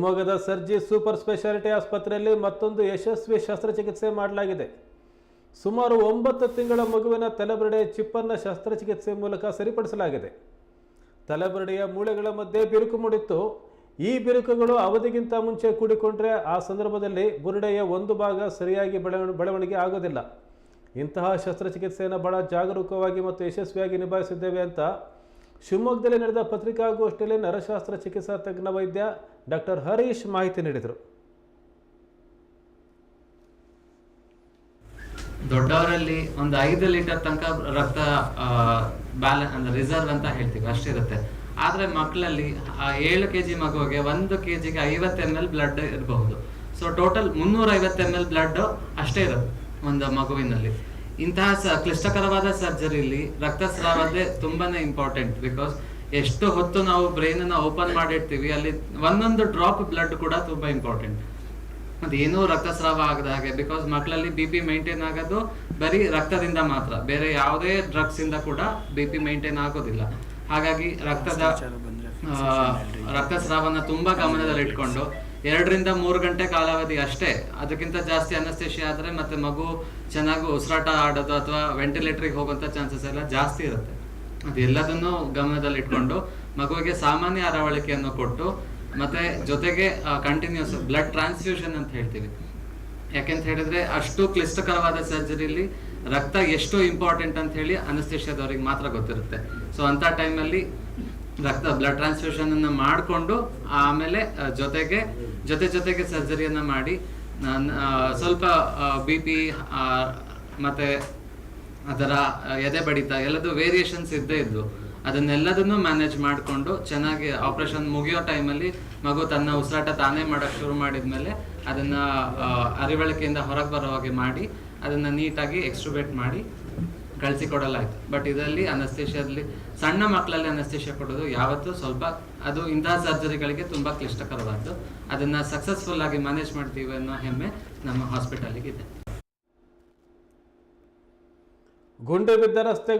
ಶಿವಮೊಗ್ಗದ Sarji super speciality ಆಸ್ಪತ್ರೆಯಲ್ಲಿ ಮತ್ತೊಂದು ಯಶಸ್ವಿ ಶಸ್ತ್ರಚಿಕಿತ್ಸೆ ಮಾಡಲಾಗಿದೆ. ಸುಮಾರು ಒಂಬತ್ತು ತಿಂಗಳ ಮಗುವಿನ ತಲೆಬರಡೆಯ ಚಿಪ್ಪನ್ನು ಶಸ್ತ್ರಚಿಕಿತ್ಸೆ ಮೂಲಕ ಸರಿಪಡಿಸಲಾಗಿದೆ. ತಲೆಬರಡೆಯ ಮೂಳೆಗಳ ಮಧ್ಯೆ ಬಿರುಕು ಮೂಡಿತ್ತು. ಈ ಬಿರುಕುಗಳು ಅವಧಿಗಿಂತ ಮುಂಚೆ ಕೂಡಿಕೊಂಡ್ರೆ ಆ ಸಂದರ್ಭದಲ್ಲಿ ಬುರುಡೆಯ ಒಂದು ಭಾಗ ಸರಿಯಾಗಿ ಬೆಳವಣ, ಬೆಳವಣಿಗೆ ಆಗೋದಿಲ್ಲ. ಇಂತಹ ಶಸ್ತ್ರಚಿಕಿತ್ಸೆಯನ್ನು ಬಹಳ ಜಾಗರೂಕವಾಗಿ ಮತ್ತು ಯಶಸ್ವಿಯಾಗಿ ನಿಭಾಯಿಸಿದ್ದೇವೆ ಅಂತ ಶಿವಮೊಗ್ಗದಲ್ಲಿ ನಡೆದ ಪತ್ರಿಕಾಗೋಷ್ಠಿಯಲ್ಲಿ ನರಶಾಸ್ತ್ರ ಚಿಕಿತ್ಸಾ ತಜ್ಞ ವೈದ್ಯ ಡಾಕ್ಟರ್ ಹರೀಶ್ ಮಾಹಿತಿ ನೀಡಿದರು. ದೊಡ್ಡವರಲ್ಲಿ ಒಂದು ಐದು ಲೀಟರ್ ತನಕ ರಕ್ತ ಬ್ಯಾಲೆನ್ಸ್ ಅಂದ್ರೆ ರಿಸರ್ವ್ ಅಂತ ಹೇಳ್ತೀವಿ ಅಷ್ಟಿರುತ್ತೆ ಆದರೆ ಮಕ್ಕಳಲ್ಲಿ ಏಳು ಕೆ ಜಿ ಮಗುವಿಗೆ ಒಂದು ಕೆ ಜಿಗೆ ಐವತ್ತು ಎಂ ಎಲ್ ಬ್ಲಡ್ ಇರಬಹುದು. ಸೊ ಟೋಟಲ್ ಮುನ್ನೂರ ಐವತ್ತು ಎಂ ಎಲ್ ಬ್ಲಡ್ ಅಷ್ಟೇ ಇರುತ್ತೆ ಒಂದು ಮಗುವಿನಲ್ಲಿ. ಇಂತಹ ಕ್ಲಿಷ್ಟಕರವಾದ ಸರ್ಜರಿಲಿ ರಕ್ತಸ್ರಾವದೇ ತುಂಬಾನೇ ಇಂಪಾರ್ಟೆಂಟ್ ಬಿಕಾಸ್ ಎಷ್ಟು ಹೊತ್ತು ನಾವು ಬ್ರೈನ್ ಅನ್ನ ಓಪನ್ ಮಾಡಿರ್ತೀವಿ ಅಲ್ಲಿ ಒಂದೊಂದು ಡ್ರಾಪ್ ಬ್ಲಡ್ ಕೂಡ ತುಂಬಾ ಇಂಪಾರ್ಟೆಂಟ್ ಅದೇನೂ ರಕ್ತಸ್ರಾವ ಆಗದ ಹಾಗೆ ಬಿಕಾಸ್ ಮಕ್ಕಳಲ್ಲಿ ಬಿ ಪಿ ಮೈಂಟೈನ್ ಆಗೋದು ಬರೀ ರಕ್ತದಿಂದ ಮಾತ್ರ ಬೇರೆ ಯಾವುದೇ ಡ್ರಗ್ಸ್ ಇಂದ ಕೂಡ ಬಿ ಪಿ ಮೈಂಟೈನ್ ಆಗೋದಿಲ್ಲ. ಹಾಗಾಗಿ ರಕ್ತದ ರಕ್ತಸ್ರಾವನ ತುಂಬಾ ಗಮನದಲ್ಲಿ ಇಟ್ಕೊಂಡು ಎರಡರಿಂದ ಮೂರು ಗಂಟೆ ಕಾಲಾವಧಿ ಅಷ್ಟೇ. ಅದಕ್ಕಿಂತ ಜಾಸ್ತಿ ಅನಸ್ತೇಷಿ ಆದರೆ ಮತ್ತೆ ಮಗು ಚೆನ್ನಾಗಿ ಉಸಿರಾಟ ಆಡೋದು ಅಥವಾ ವೆಂಟಿಲೇಟರ್ಗೆ ಹೋಗುವಂತ ಚಾನ್ಸಸ್ ಎಲ್ಲ ಜಾಸ್ತಿ ಇರುತ್ತೆ. ಅದೆಲ್ಲದನ್ನು ಗಮನದಲ್ಲಿ ಇಟ್ಕೊಂಡು ಮಗುವಿಗೆ ಸಾಮಾನ್ಯ ಅರವಳಿಕೆಯನ್ನು ಕೊಟ್ಟು ಮತ್ತೆ ಜೊತೆಗೆ ಕಂಟಿನ್ಯೂಸ್ ಬ್ಲಡ್ ಟ್ರಾನ್ಸ್ಫ್ಯೂಷನ್ ಅಂತ ಹೇಳ್ತೀವಿ. ಯಾಕೆಂತ ಹೇಳಿದ್ರೆ ಅಷ್ಟು ಕ್ಲಿಷ್ಟಕರವಾದ ಸರ್ಜರಿಲಿ ರಕ್ತ ಎಷ್ಟು ಇಂಪಾರ್ಟೆಂಟ್ ಅಂತ ಹೇಳಿ ಅನಸ್ತೇಷಿಯಾದವ್ರಿಗೆ ಮಾತ್ರ ಗೊತ್ತಿರುತ್ತೆ. ಸೊ ಅಂತ ಟೈಮಲ್ಲಿ ರಕ್ತ ಬ್ಲಡ್ ಟ್ರಾನ್ಸ್ಫ್ಯೂಷನ್ ಅನ್ನು ಮಾಡಿಕೊಂಡು ಆಮೇಲೆ ಜೊತೆಗೆ, ಜೊತೆ ಜೊತೆಗೆ ಸರ್ಜರಿಯನ್ನ ಮಾಡಿ ಸ್ವಲ್ಪ ಬಿ ಪಿ ಮತ್ತೆ ಅದರ ಎದೆ ಬಡಿತ ಎಲ್ಲದೂ ವೇರಿಯೇಷನ್ಸ್ ಇದ್ದೇ ಇದ್ವು. ಅದನ್ನೆಲ್ಲದನ್ನು ಮ್ಯಾನೇಜ್ ಮಾಡಿಕೊಂಡು ಚೆನ್ನಾಗಿ ಆಪರೇಷನ್ ಮುಗಿಯೋ ಟೈಮಲ್ಲಿ ಮಗು ತನ್ನ ಉಸಿರಾಟ ತಾನೇ ಮಾಡೋಕ್ಕೆ ಶುರು ಮಾಡಿದ್ಮೇಲೆ ಅದನ್ನ ಅದನ್ನು ಅರಿವಳಿಕೆಯಿಂದ ಹೊರಗೆ ಬರೋ ಹಾಗೆ ಮಾಡಿ, ಅದನ್ನ ನೀಟಾಗಿ ಎಕ್ಸ್ಟ್ರುಬೇಟ್ ಮಾಡಿ ಕಳಿಸಿ ಕೊಡಲಾಯ್ತು ಬಟ್ ಇದರಲ್ಲಿ ಅನಸ್ತೇಷಿಯಲ್ಲಿ ಸಣ್ಣ ಮಕ್ಕಳಲ್ಲಿ ಅನಸ್ತೇಷ್ಯ ಕೊಡೋದು ಯಾವತ್ತೂ ಸ್ವಲ್ಪ, ಅದು ಇಂತಹ ಸರ್ಜರಿಗಳಿಗೆ ತುಂಬಾ ಕ್ಲಿಷ್ಟಕರವಾದ್ದು. ಅದನ್ನ ಸಕ್ಸಸ್ಫುಲ್ ಆಗಿ ಮ್ಯಾನೇಜ್ ಮಾಡ್ತೀವಿ ಅನ್ನೋ ಹೆಮ್ಮೆ ನಮ್ಮ ಹಾಸ್ಪಿಟಲ್ಗಿದೆ ಇದೆ. ಗುಂಡು ಬಿದ್ದ ರಸ್ತೆಗಳು